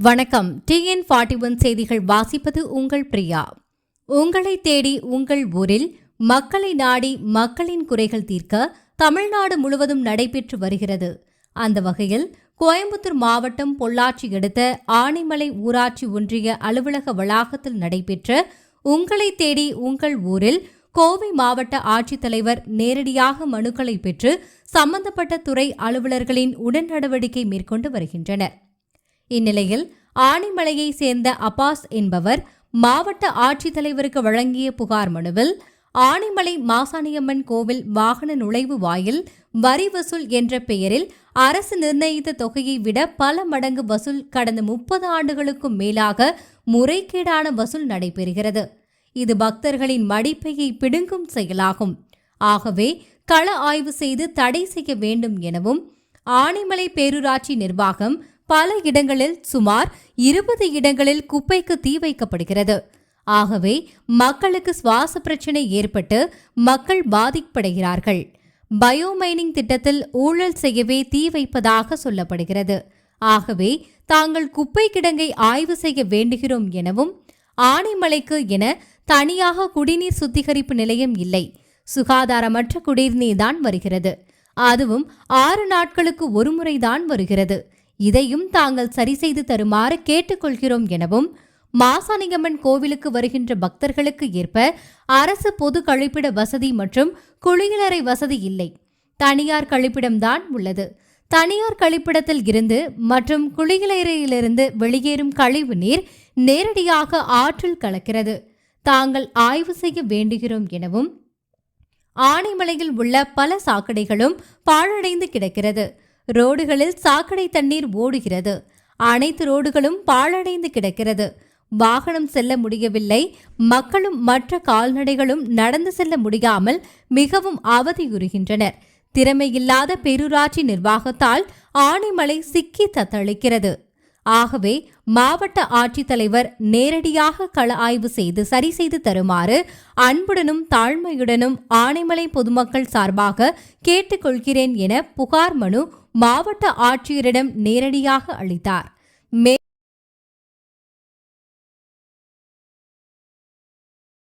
வணக்கம். TN forty one செய்திகள் வாசிப்பது உங்கள் பிரியா. உங்களை தேடி உங்கள் ஊரில் மக்களை நாடி மக்களின் குறைகள் தீர்க்க தமிழ்நாடு முழுவதும் நடைபெற்று வருகிறது. அந்த வகையில் கோயம்புத்தூர் மாவட்டம் பொள்ளாச்சி அடுத்த ஆனைமலை ஊராட்சி ஒன்றிய அலுவலக வளாகத்தில் நடைபெற்ற உங்களை தேடி உங்கள் ஊரில் கோவை மாவட்ட ஆட்சித்தலைவர் நேரடியாக மனுக்களை பெற்று சம்பந்தப்பட்ட துறை அலுவலர்களின் உடன் நடவடிக்கை மேற்கொண்டு வருகின்றனர். இந்நிலையில் ஆனைமலையை சேர்ந்த அப்பாஸ் என்பவர் மாவட்ட ஆட்சித்தலைவருக்கு வழங்கிய புகார் மனுவில் ஆனைமலை மாசாணியம்மன் கோவில் வாகன நுழைவு வாயில் வரி வசூல் என்ற பெயரில் அரசு நிர்ணயித்த தொகையை விட பல மடங்கு வசூல் கடந்த முப்பது ஆண்டுகளுக்கும் மேலாக முறைகேடான வசூல் நடைபெறுகிறது. இது பக்தர்களின் மடிப்பையை பிடுங்கும் செயலாகும். ஆகவே கள ஆய்வு செய்து தடை செய்ய வேண்டும் எனவும் ஆனைமலை பேரூராட்சி நிர்வாகம் பல இடங்களில் சுமார் இருபது இடங்களில் குப்பைக்கு தீ வைக்கப்படுகிறது. ஆகவே மக்களுக்கு சுவாச பிரச்சினை ஏற்பட்டு மக்கள் பாதிப்படைகிறார்கள். பயோமைனிங் திட்டத்தில் ஊழல் செய்யவே தீ வைப்பதாக சொல்லப்படுகிறது. ஆகவே தாங்கள் குப்பை கிடங்கை ஆய்வு செய்ய வேண்டுகிறோம் எனவும் ஆனைமலைக்கு என தனியாக குடிநீர் சுத்திகரிப்பு நிலையம் இல்லை. சுகாதாரமற்ற குடிநீர் தான் வருகிறது. அதுவும் ஆறு நாட்களுக்கு ஒருமுறைதான் வருகிறது. இதையும் தாங்கள் சரி செய்து தருமாறு கேட்டுக்கொள்கிறோம் எனவும் மாசாணிகம்மன் கோவிலுக்கு வருகின்ற பக்தர்களுக்கு ஏற்ப அரசு பொது கழிப்பிட வசதி மற்றும் குளியலறை வசதி இல்லை. தனியார் கழிப்பிடம்தான் உள்ளது. தனியார் கழிப்பிடத்தில் இருந்து மற்றும் குளியலறையிலிருந்து வெளியேறும் கழிவு நீர் நேரடியாக ஆற்றில் கலக்கிறது. தாங்கள் ஆய்வு செய்ய வேண்டுகிறோம் எனவும் ஆனைமலையில் உள்ள பல சாக்கடைகளும் பாழடைந்து கிடக்கிறது. ரோடுகளில் சாக்கடை தண்ணீர் ஓடுகிறது. அனைத்து ரோடுகளும் பாழடைந்து கிடக்கிறது. வாகனம் செல்ல முடியவில்லை. மக்களும் மற்ற கால்நடைகளும் நடந்து செல்ல முடியாமல் மிகவும் அவதியுறுகின்றனர். திறமையில்லாத பெருராட்சி நிர்வாகத்தால் ஆனைமலை சிக்கி தத்தளிக்கிறது. ஆகவே மாவட்ட ஆட்சித்தலைவர் நேரடியாக கள ஆய்வு செய்து சரி செய்து தருமாறு அன்புடனும் தாழ்மையுடனும் ஆனைமலை பொதுமக்கள் சார்பாக கேட்டுக்கொள்கிறேன் என புகார் மனு மாவட்ட ஆட்சியரிடம் நேரடியாக அளித்தார். மே